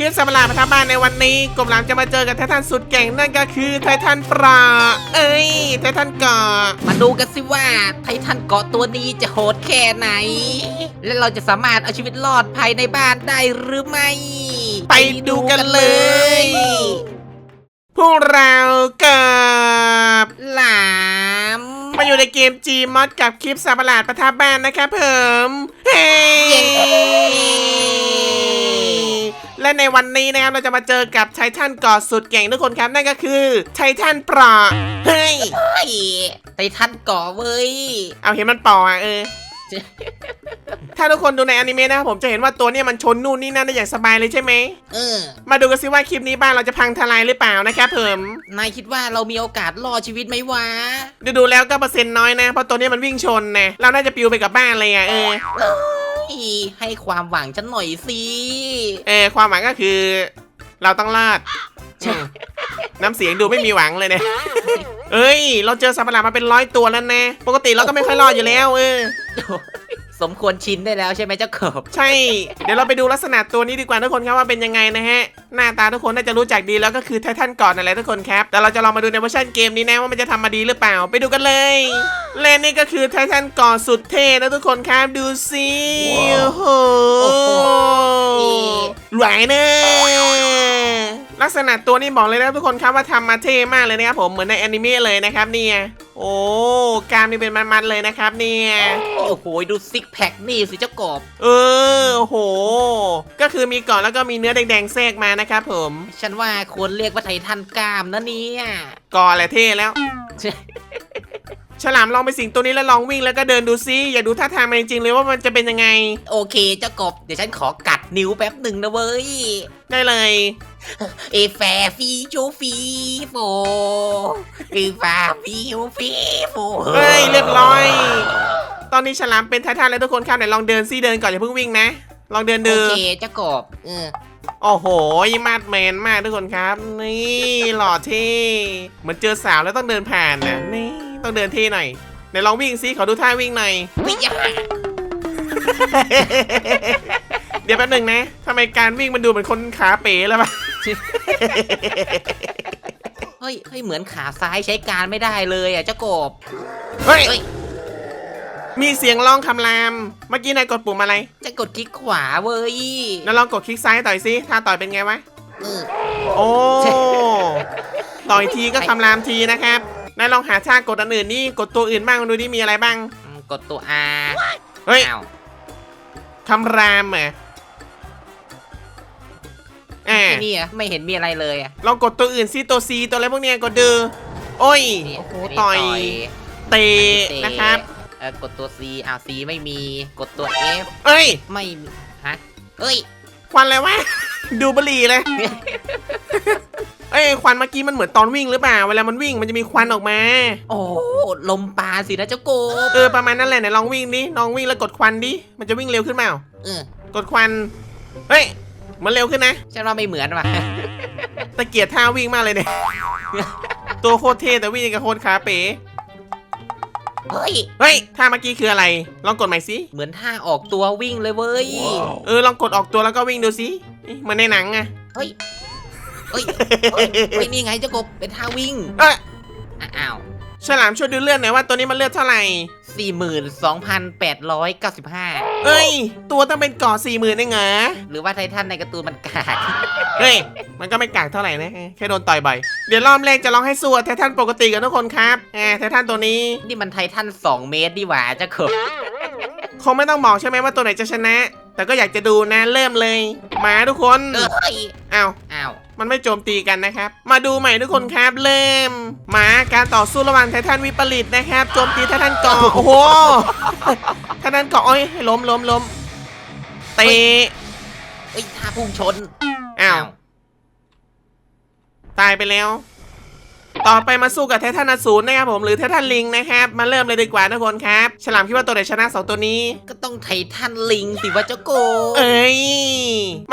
คลิปสัมภาระประทับบ้านในวันนี้กลุ่มหลามจะมาเจอกับไททันสุดเก่งนั่นก็คือไททันปลาเอ้ยไททันเกาะมาดูกันสิว่าไททันเกาะตัวนี้จะโหดแค่ไหน และเราจะสามารถเอาชีวิตรอดภายในบ้านได้หรือไม่ ไปดูกันเลย พวกเรากับหลามมาอยู่ในเกม G m o d กับคลิปสัมภาระประทับบ้านนะครับผมเฮ้ และในวันนี้นะครับเราจะมาเจอกับไททันเกาะสุดเก่งทุกคนครับนั่นก็คือไททันปลาเฮ้ยเฮ้ยไททันเกาะเว้ยเอาเห็นมันปออะเออถ้าทุกคนดูในอนิเมะนะครับผมจะเห็นว่าตัวเนี้ยมันชนนู่นนี่นั่นได้อย่างสบายเลยใช่ไหมเออ มาดูกันสิว่าคลิปนี้บ้านเราจะพังทลายหรือเปล่านะครับผมนายคิดว่าเรามีโอกาสรอดชีวิตไหมวะ ดูดูๆแล้วก็เปอร์เซ็นต์น้อยนะเพราะตัวเนี้ยมันวิ่งชนนะเราน่าจะปิวไปกับบ้านเลยอะเออเฮ้ ย ให้ความหวังฉันหน่อยสิ เออความหวังก็คือ เราต้องรอดอืมน้ำเสียงดูไม่มีหวังเลยเนี่ยเอ้ย เราเจอสัตว์ประหลาดมาเป็นร้อยตัวแล้วนะ ปกติเราก็ไม่ค่อยรอดอยู่แล้วเออ สมควรชินได้แล้วใช่ไหมเจ้ากบใช่ เดี๋ยวเราไปดูลักษณะตัวนี้ดีกว่าทุกคนครับว่าเป็นยังไงนะฮะ หน้าตาทุกคนน่าจะรู้จักดีแล้วก็คือไททันก่อนนั่นแหละทุกคนครับ แต่เราจะลองมาดูในเวอร์ชันเกมนี้นะว่ามันจะทำมาดีหรือเปล่า ไปดูกันเลย และนี่ก็คือไททันก่อนสุดเท่นะทุกคนครับดูสิโอ้โหไหวเนอะ ลักษณะตัวนี้บอกเลยนะทุกคนครับว่าทำมาเท่มากเลยนะครับผมเหมือนในแอนิเมะเลยนะครับเนี่ยโอ้กล้ามนี่เป็นมันๆเลยนะครับเนี่ยโอ้โหดูซิกแพคนี่สิเจ้ากบเออโอ้โห ก็คือมีก่อนแล้วก็มีเนื้อแดงๆแทรกมานะครับผม ฉันว่าควรเรียกว่าไททันกล้ามนะเนี่ยก่อนแหละเท่แล้วฉลามลองไปสิงตัวนี้แล้วลองวิ่งแล้วก็เดินดูซิอยากดูท่าทางมันจริงๆเลยว่ามันจะเป็นยังไง โอเคเจ้ากบ เดี๋ยวฉันขอกัดนิ้วแป๊บหนึ่งนะเว้ย ได้เลย เอแฟฟีจูฟีโฟเอฟาฟีจูฟีโฟเฮ้ยเรียบร้อย ตอนนี้ฉลามเป็นไททันแล้วทุกคนครับไหนลองเดินซิเดินก่อนอย่าเพิ่งวิ่งนะ ลองเดินโอดูเคเจ้ากบเออโอ้โหมาดแมนมากทุกคนครับ นี่หล่อเท่เหมือนเจอสาวแล้วต้องเดินผ่านนะนี่ต้องเดินเท่หน่อยไหนลองวิ่งซิขอดูท่าวิ่งหน่อย ไม่ยากเดี๋ยวแป๊บหนึ่งนะทำไมการวิ่งมันดูเหมือนคนขาเป๋แล้วปะ เฮ้ยเฮ้ยเหมือนขาซ้ายใช้การไม่ได้เลยอะเจ้ากบเฮ้ย เฮ้ยมีเสียงร้องคำราม เมื่อกี้นายกดปุ่มอะไรจะกดคลิกขวาเว้ยแล้วลองกดคลิกซ้ายต่อยซิถ้าต่อยเป็นไงวะ เออโอ้ ต่อยทีก็คำรามทีนะครับ นายลองหาท่ากดอันอื่นนี่กดตัวอื่นบ้างดูดิมีอะไรบ้าง อืมกดตัว R เฮ้ยอ้าวคำรามเหรอ แอบไอ้นี่อะไม่เห็นมีอะไรเลยอะลองกดตัวอื่นซิตัวซีตัวอะไรพวกเนี้ยกดดูโอ้ยนี่โอ้โหนนี้ต่อยเตะเตนะครับ เออกดตัว C อ้าว C ไม่มีกดตัว F เอ้ยไม่มีฮะเอ้ย ควันอะไรวะ ดูบุหรี่เลย เอ้ยควันเมื่อกี้มันเหมือนตอนวิ่งหรือเปล่า เวลามันวิ่งมันจะมีควันออกมา โอ้ลมปานสินะเจ้าโกบเออประมาณนั้นแหละไหนลองวิ่งดิลองวิ่งแล้วกดควันดิ มันจะวิ่งเร็วขึ้นเปล่า เออกดควัน เฮ้ย มันเร็วขึ้นนะ ฉันว่าไม่เหมือนว่ะ ตะเกียบท่าวิ่งมากเลยเนี่ย ตัวโคตรเท่แต่วิ่งกับโคตรขาเป๋เฮ้ย เฮ้ยท่าเมื่อกี้คืออะไร ลองกดใหม่สิ เหมือนท่าออกตัววิ่งเลยเว้ย เออลองกดออกตัวแล้วก็วิ่งดูสิเหมือนในหนังไงเฮ้ย เฮ้ย เฮ้ยเฮ้ยนี่ไงเจ้ากบเป็นท่าวิ่งเอ้ยอ้าว ฉลามช่วยดูเลือดหน่อยว่าตัวนี้มันเลือดเท่าไหร่ สี่หมื่นสองพันแปดร้อยเก้าสิบห้าเอ้ย ตัวต้องเป็นก่อสี่หมื่นเองเหรอหรือว่าไททันในการ์ตูนมันกาก เฮ้ย มันก็ไม่กากเท่าไหร่นะ แค่โดนต่อยบ่อย เดี๋ยวรอบแรกจะลองให้สู้กับไททันปกติกันทุกคนครับแหมไททันตัวนี้ นี่มันไททันสองเมตรดีหว่าเจ้ากบคงไม่ต้องบอกใช่ไหมว่าตัวไหนจะชนะ แต่ก็อยากจะดูนะเริ่มเลย มาทุกคนเอ้ยอ้าวอ้าวมันไม่โจมตีกันนะครับ มาดูใหม่ทุกคนครับเริ่ม มาการต่อสู้ระหว่างไททันวิปริตนะครับโจมตีไททันเกาะโอ้โหไททันเกาะโอ้ยล้มล้มล้มเตะเอ้ยท่าพุ่งชนอ้าวตายไปแล้ว ต่อไปมาสู้กับไททันอสูรนะครับผมหรือไททันลิงนะครับ มาเริ่มเลยดีกว่าทุกคนครับ ฉลามคิดว่าตัวไหนชนะสองตัวนี้ ก็ต้องไททันลิงสิวะเจ้าโกบเอ้ย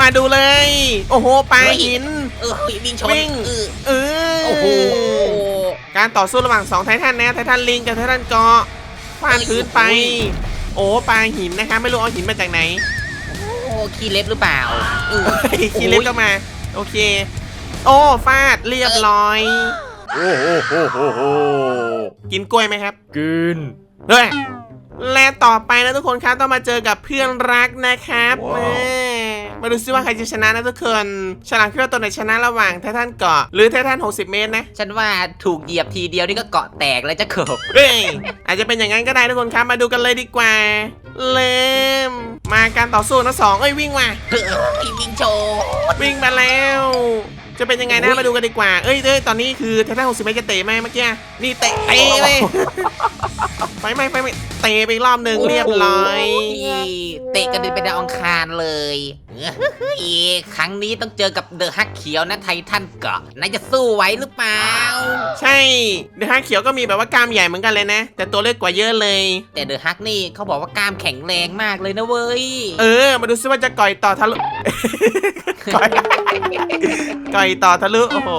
มาดูเลย โอ้โหปลาหิน เออวิ่งชนวิ่ง เออเออโอ้โหการต่อสู้ระหว่างสองไททันนะไททันลิงกับไททันเกาะฟาดพื้นไป โอ้ปลาหินนะครับไม่รู้เอาหินมาจากไหนโอ้ขี้เล็บหรือเปล่าเออเฮ้ยคีเล็กก็มา โอเค โอ้ฟาดเรียบร้อย โอ้โหโหโหโหกินกล้วยไหมครับ กิน เฮ้ย และต่อไปนะทุกคนครับต้องมาเจอกับเพื่อนรักนะครับว้าวแม่มาดูซิว่าใครจะชนะนะทุกคน ฉลามคิดว่าตัวไหนชนะระหว่างไททันเกาะหรือไททัน60 เมตรนะ ฉันว่าถูกเหยียบทีเดียวนี่ก็เกาะแตกแล้วจะขบเฮ้ยอาจจะเป็นอย่างนั้นก็ได้ทุกคนครับ มาดูกันเลยดีกว่าเริ่ม มาการต่อสู้นะสองเอ้ยวิ่งมา เฮ้ยวิ่งโชว์ วิ่งมาแล้ว จะเป็นยังไงนะอุ๊ยมาดูกันดีกว่า เอ้ยเอ้ยตอนนี้คือไททัน60เมตรจะเตะไหมเมื่อกี้ นี่เตะเตะเลยไปไหมไปไหมเตะไปอีกรอบหนึ่งเรียบร้อย เตะกันเดินไปดาวอังคารเลยเฮ้ยครั้งนี้ต้องเจอกับเดอะฮักเขียวนะไททันเกาะนายจะสู้ไหวหรือเปล่า ใช่ เดอะฮักเขียวก็มีแบบว่ากล้ามใหญ่เหมือนกันเลยนะ แต่ตัวเล็กกว่าเยอะเลย แต่เดอะฮักนี่เขาบอกว่ากล้ามแข็งแรงมากเลยนะเว้ย เออ มาดูซิว่าจะก่อยต่อทะลุก่อยก่อยต่อทะลุ โอ้โห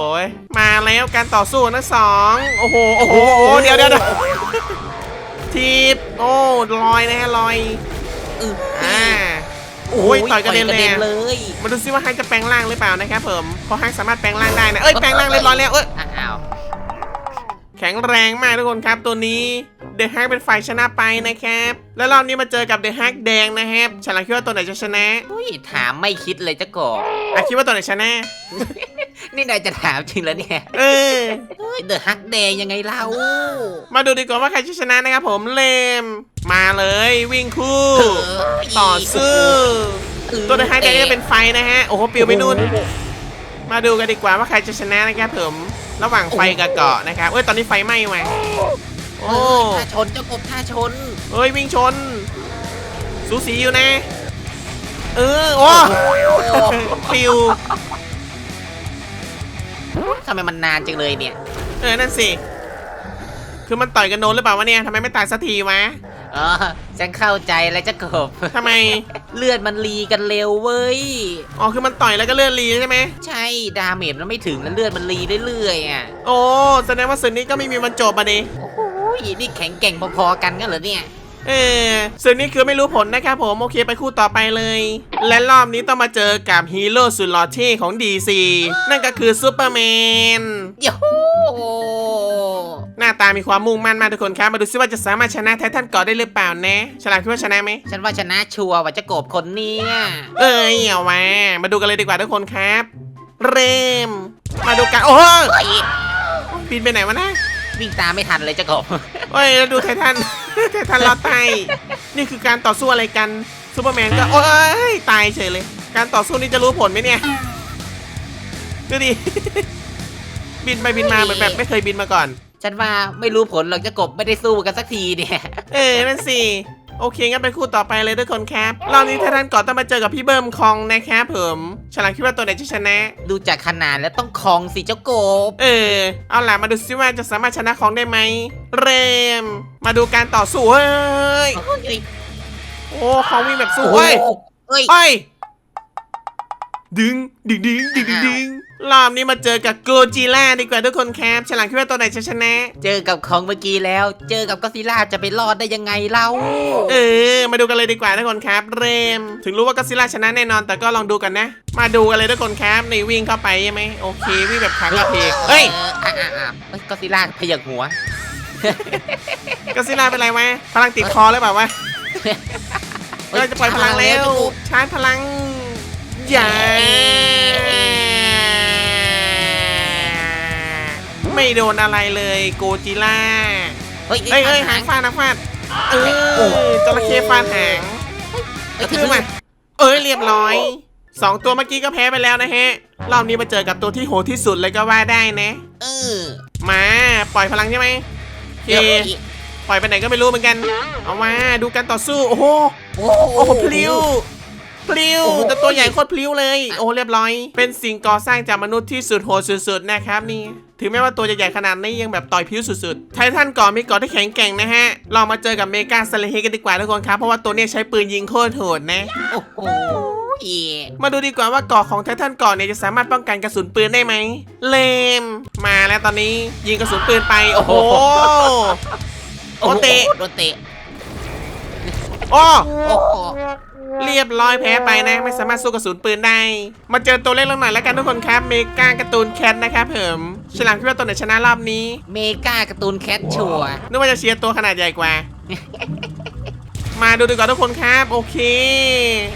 มาแล้วการต่อสู้นะสองโอ้โห โอ้โหโอ้โหเดี๋ยวเดี๋ยวเดี๋ยวทีบ โอ้ลอยนะฮะลอยเอออ่าโอ้ยต่อยกระเด็นเลยต่อะเลยมาดูซิว่าฮักจะแปลงร่างหรือเปล่านะครับผมเพราะฮักสามารถแปลงร่างได้นะเอ้ยแปลงร่างเรียบร้อยแล้วเอ้ยอ้าวแข็งแรงมากทุกคนครับตัวนี้เดอะฮักเป็นฝ่ายชนะไปนะครับ แล้วรอบนี้มาเจอกับเดอะฮักแดงนะครับฉลามคิดว่าตัวไหนจะชนะอุ้ยถามไม่คิดเลยจะกบอะคิดว่าตัวไหนชนะ นี่นายจะถามจริงแล้วเนี่ยเออ เดอะฮักแดงยังไงเล่ามาดูดีกว่าว่าใครจะชนะนะครับผมเลม มาเลยวิ่งคู่เออต่อสู้เออตัวเดอะฮักแดงจะเป็นไฟนะฮะ โอ้โหปิวไปนู่น มาดูกันดีกว่าว่าใครจะชนะนะครับผม ระหว่างไฟกับเกาะนะครับเอ้ยตอนนี้ไฟไหม้ว่ะโอ้โอ้ท่าชนเจ้ากบท่าชนเอ้ยวิ่งชน สูสีอยู่นะ เออโอ้ปิว ทำไมมันนานจังเลยเนี่ย เออ นั่นสิ คือมันต่อยกันโดนหรือเปล่าวะเนี่ยทำไมไม่ตายสักทีวะ อ๋อฉันเข้าใจแล้วเจ้ากบ ทำไม เลือดมันรีกันเร็วเว้ย อ๋อ คือมันต่อยแล้วก็เลื่อนรีใช่ไหม ใช่ ดาเมจมันไม่ถึงแล้วเลือดมันรีเรื่อยๆอะ โอ้ แสดงว่าศึกนี้ก็ไม่มีวันจบอะดิ โอ้โหนี่แข็งแกร่งพอๆกันกันเหรอเนี่ย เออศึกนี้คือไม่รู้ผลนะครับผมโอเคไปคู่ต่อไปเลย และรอบนี้ต้องมาเจอกับฮีโร่สุดหล่อเท่ของ DC นั่นก็คือซูเปอร์แมนโย้โหหน้าตามีความมุ่งมั่นมากทุกคนครับ มาดูซิว่าจะสามารถชนะไททันเกาะได้หรือเปล่านะ ฉลามคิดว่าชนะไหม ฉันว่าชนะชัวร์ว่าเจ้ากบคนเนี้ยเอ้ยเอามามาดูกันเลยดีกว่าทุกคนครับ เริ่ม มาดูกัน โอ้โหเฮ้ยบินไปไหนวะนะ วิ่งตามไม่ทันเลยเจ้ากบเฮ้ยแล้วดูไททัน ไททันลอดใต้นี่คือการต่อสู้อะไรกันซูเปอร์แมนก็โอ้ยตายเฉยเลย การต่อสู้นี้จะรู้ผลไหมเนี่ยดูดิ บินไปบินมาเหมือนแบบไม่เคยบินมาก่อน ฉันว่าไม่รู้ผลหรอกเจ้ากบไม่ได้สู้กันสักทีเนี่ย เออนั่นสิ โอเคงั้นไปคู่ต่อไปเลยทุกคนครับรอบนี้ไททันเกาะต้องมาเจอกับพี่เบิ้มคองนะครับผมฉลามคิดว่าตัวไหนจะชนะ ดูจากขนาดแล้วต้องคลองสิเจ้ากบ เออ เอาล่ะมาดูซิว่าจะสามารถชนะของได้ไหม เริ่มมาดูการต่อสู้เฮ้ย โอ้ยโอ้ของวิ่งแบบสู้โอ้เฮ้ยเฮ้ยเฮ้ย ดึง ดึงดึงดึงดึงดึง รอบนี้มาเจอกับโกจิล่าดีกว่าทุกคนครับฉลามคิดว่าตัวไหนจะชนะ เจอกับของเมื่อกี้แล้ว เจอกับก็อดซิลล่าจะไปรอดได้ยังไงเล่าเออ มาดูกันเลยดีกว่าทุกคนครับ เริ่มถึงรู้ว่าก็อดซิลล่าชนะแน่นอนแต่ก็ลองดูกันนะ มาดูกันเลยทุกคนครับในวิ่งเข้าไปใช่ไหมโอเควิ่งแบบขากระเพกเฮ้ยอออะอะอะเฮ้ยก็อดซิลล่าพยักหัว ก็อดซิลล่าเป็นไรวะพลังติดคอหรือเปล่าวะเราจะปล่อยพลังแล้วชาร์จพลังอย่า ไม่โดนอะไรเลยโกจิล่าเฮ้ยเอ้ยเอ้ยหางฟาดหางฟาดเออจระเข้ฟาดหางกระทืบมาเอ้ยเรียบร้อยสองตัวเมื่อกี้ก็แพ้ไปแล้วนะฮะรอบนี้มาเจอกับตัวที่โหดที่สุดเลยก็ว่าได้นะเออมาปล่อยพลังใช่ไหมโอเคเดี๋ยวปล่อยไปไหนก็ไม่รู้เหมือนกัน เอามาดูการต่อสู้ โอ้โหโอ้โอ้โหพลิ้วพลิ้วโอ้โหแต่ตัวใหญ่โคตรพลิ้วเลย โอ้เรียบร้อย เป็นสิ่งก่อสร้างจากมนุษย์ที่สุดโหดสุดๆนะครับนี่ ถึงแม้ว่าตัวจะใหญ่ขนาดนี้ยังแบบต่อยพลิ้วสุดๆ ไททันก่อนมีเก่อนที่แข็งแกร่งนะฮะ ลองมาเจอกับเมกาสเลเฮกันดีกว่าทุกคนครับ เพราะว่าตัวเนี้ยใช้ปืนยิงโคตรโหดนะ โอ้โหมาดูดีกว่าว่าเกราะของไททันก่อนเนี่ยจะสามารถป้องกันกระสุนปืนได้ไหม เลม มาแล้วตอนนี้ยิงกระสุนปืนไป โอ้โห โอเตะโอเตะโอ้โอ้โหเรียบร้อยแพ้ไปนะ ไม่สามารถสู้กระสุนปืนได้ มาเจอตัวเล็กลงหน่อยแล้วกันทุกคนครับ เมกาการ์ตูนแคทนะครับเผม ฉลามคิดว่าตัวไหนชนะรอบนี้ เมกาการ์ตูนแคทชัวร์นึกว่าจะเชียร์ตัวขนาดใหญ่กว่า มาดูดีกว่าทุกคนครับ โอเค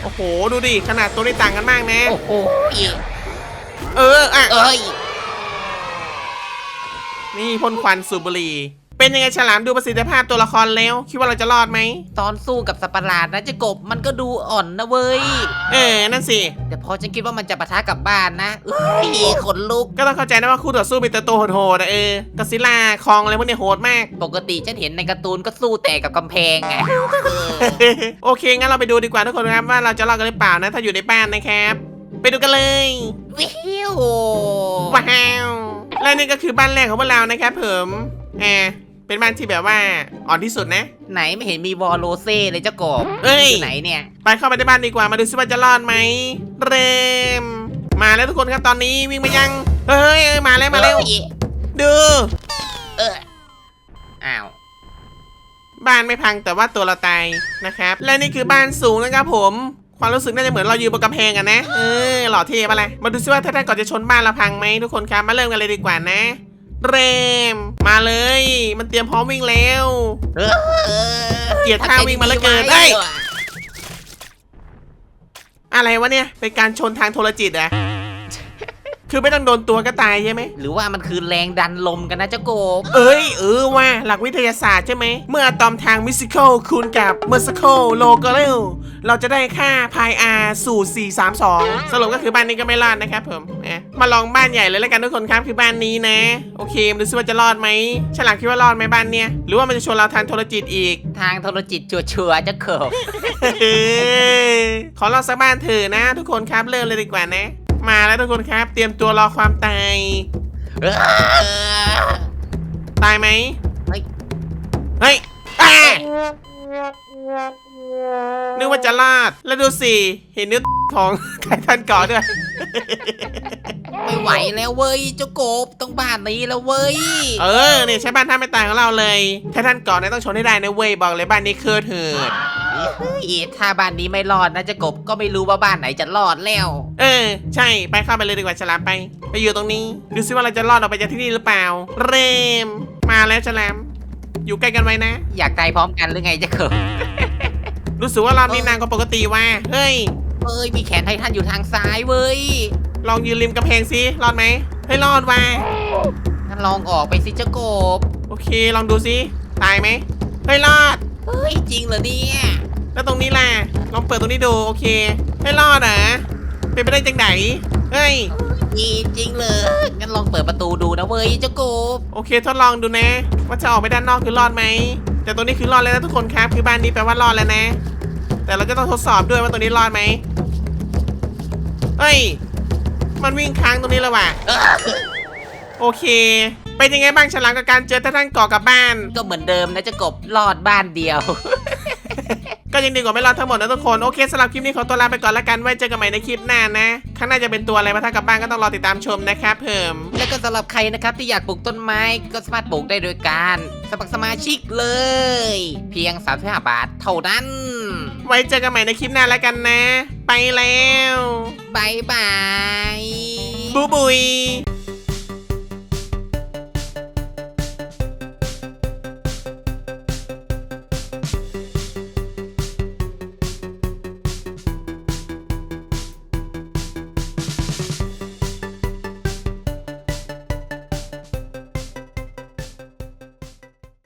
โอ้โห ดูดิ ขนาดตัวนี้ต่างกันมากนะ โอ้โหเออ อะ เอ้ย นี่พ่นควันสูบบุหรี่ เป็นยังไงฉลามดูประสิทธิภาพตัวละครแล้ว คิดว่าเราจะรอดไหม ตอนสู้กับสัตว์ประหลาดนะเจะกบมันก็ดูอ่อนนะเว้ย เออ นั่นสิ แต่พอฉันคิดว่ามันจะปะทะกับบ้านนะเอ้ยขนลุก ก็ต้องเข้าใจนะว่าคู่ต่อสู้มีแต่ตัวโหดๆนะเออกอดซิลล่าคองอะไรพวกเนี้ยโหดมาก ปกติฉันเห็นในการ์ตูนก็สู้แต่กับกำแพงไงโอเค งั้นเราไปดูดีกว่าทุกคนครับว่าเราจะรอดกันหรือเปล่านะ ถ้าอยู่ในบ้านนะครับ ไปดูกันเลย วิวว้าว และนี่ก็คือบ้านแรกของพวกเรานะครับผมแอบ เป็นบ้านที่แบบว่าอ่อนที่สุดนะ ไหนไม่เห็นมีวอลโลเซ่เลยเจ้ากบเอ้ยอยู่ไหนเนี่ย ไปเข้าไปในบ้านดีกว่ามาดูซิว่าจะรอดไหมเริ่มมาแล้วทุกคนครับตอนนี้วิ่งมายัง เฮ้ยเอ้ยมาแล้วมาแล้วเอ้ยดูเอออ้าวบ้านไม่พังแต่ว่าตัวเราตายนะครับ และนี่คือบ้านสูงนะครับผม ความรู้สึกน่าจะเหมือนเรายืนบนกำแพงกันนะเออหล่อเท่ปะล่ะมาดูซิว่าถ้าท่านก่อนจะชนบ้านเราพังไหมทุกคนครับมาเริ่มกันเลยดีกว่านะ เริ่มมาเลย มันเตรียมพร้อมวิ่งแล้ว เออเกลียดท่าวิ่งมาเหลือเกินเอ้ยอะไรวะเนี่ย เป็นการชนทางโทรจิตอะ คือไม่ต้องโดนตัวก็ตายใช่ไหม หรือว่ามันคือแรงดันลมกันนะเจ้ากบเอ้ยเออว่าหลักวิทยาศาสตร์ใช่ไหม เมื่ออะตอมทางมิสิคลคูณกับเมอร์สโคโลกเรลเราจะได้ค่าพายอาสูตร432 สรุปก็คือบ้านนี้ก็ไม่รอดนะครับผมนะมาลองบ้านใหญ่เลยแล้วกันทุกคนครับคือบ้านนี้นะ โอเคมาดูซิว่าจะรอดไหมฉลามคิดว่ารอดไหมบ้านเนี้ยหรือว่ามันจะชนเราทางโทรจิตอีก ทางโทรจิตชัวร์ๆเจ้ากบ ขอรอสักบ้านเถอะนะ ทุกคนครับเริ่มเลยดีกว่านะ มาแล้วทุกคนครับ เตรียมตัวรอความตายเออตายไหมเฮ้ย เฮ้ยอ่านึกว่าจะรอดแล้วดูสิ เห็นเนื้อของไททันก่อด้วย ไม่ไหวแล้วเว้ยเจ้ากบต้องบ้านนี้แล้วเว้ยเออเนี่ยใช้บ้านท่าไม่ตายของเราเลยไททันก่อนเนี่ยต้องชนให้ได้นะเว้ยบอกเลยบ้านนี้คือเถิด เฮ้ยถ้าบ้านนี้ไม่รอดนะเจ้ากบก็ไม่รู้ว่าบ้านไหนจะรอดแล้ว เออ ใช่ไปเข้าไปเลยดีกว่าฉลามไป ไปอยู่ตรงนี้ดูซิว่าเราจะรอดออกไปจากที่นี่หรือเปล่า เรม มาแล้วฉลามอยู่ใกล้กันไว้นะ อยากตายพร้อมกันหรือไงเจ้ากบ รู้สึกว่าเรามีนานกว่าปกติว่ะเฮ้ยเอ้ยมีแขนไททันอยู่ทางซ้ายเว้ยลองยืนริมกำแพงซิรอดไหมเฮ้ยรอดว่ะงั้นลองออกไปสิเจ้ากบ โอเคลองดูซิตายไหมเฮ้ยรอด เฮ้ยจริงเหรอเนี่ยแล้วตรงนี้ล่ะ ลองเปิดตรงนี้ดู โอเคเฮ้ยรอดเหรอเป็นไปได้จังไหนเฮ้ยอีจริงเลยงั้นลองเปิดประตูดูนะเว้ยเจ้ากบโอเคทดลองดูนะ ว่าจะออกไปด้านนอกคือรอดไหม แต่ตรงนี้คือรอดแล้วนะทุกคนครับ คือบ้านนี้แปลว่ารอดแล้วนะ แต่เราจะต้องทดสอบด้วยว่าตรงนี้รอดไหมเฮ้ย มันวิ่งค้างตรงนี้แล้วว่ะ เออโอเค เป็นยังไงบ้างฉลามกับการเจอท่านก่อกลับบ้าน ก็เหมือนเดิมนะเจ้ากบรอดบ้านเดียว ก็ยังดีกว่าไม่รอดทั้งหมดนะทุกคน โอเคสำหรับคลิปนี้ขอตัวลาไปก่อนแล้วกันไว้เจอกันใหม่ในคลิปหน้านะข้างหน้าจะเป็นตัวอะไรมาถ้ากลับบ้านก็ต้องรอติดตามชมนะครับเพิ่ม แล้วก็สำหรับใครนะครับที่อยากปลูกต้นไม้ก็สามารถปลูกได้โดยการสมัครสมาชิกเลย เพียง35บาทเท่านั้นไว้เจอกันใหม่ในคลิปหน้าแล้วกันนะ ไปแล้วบายบายบูบุย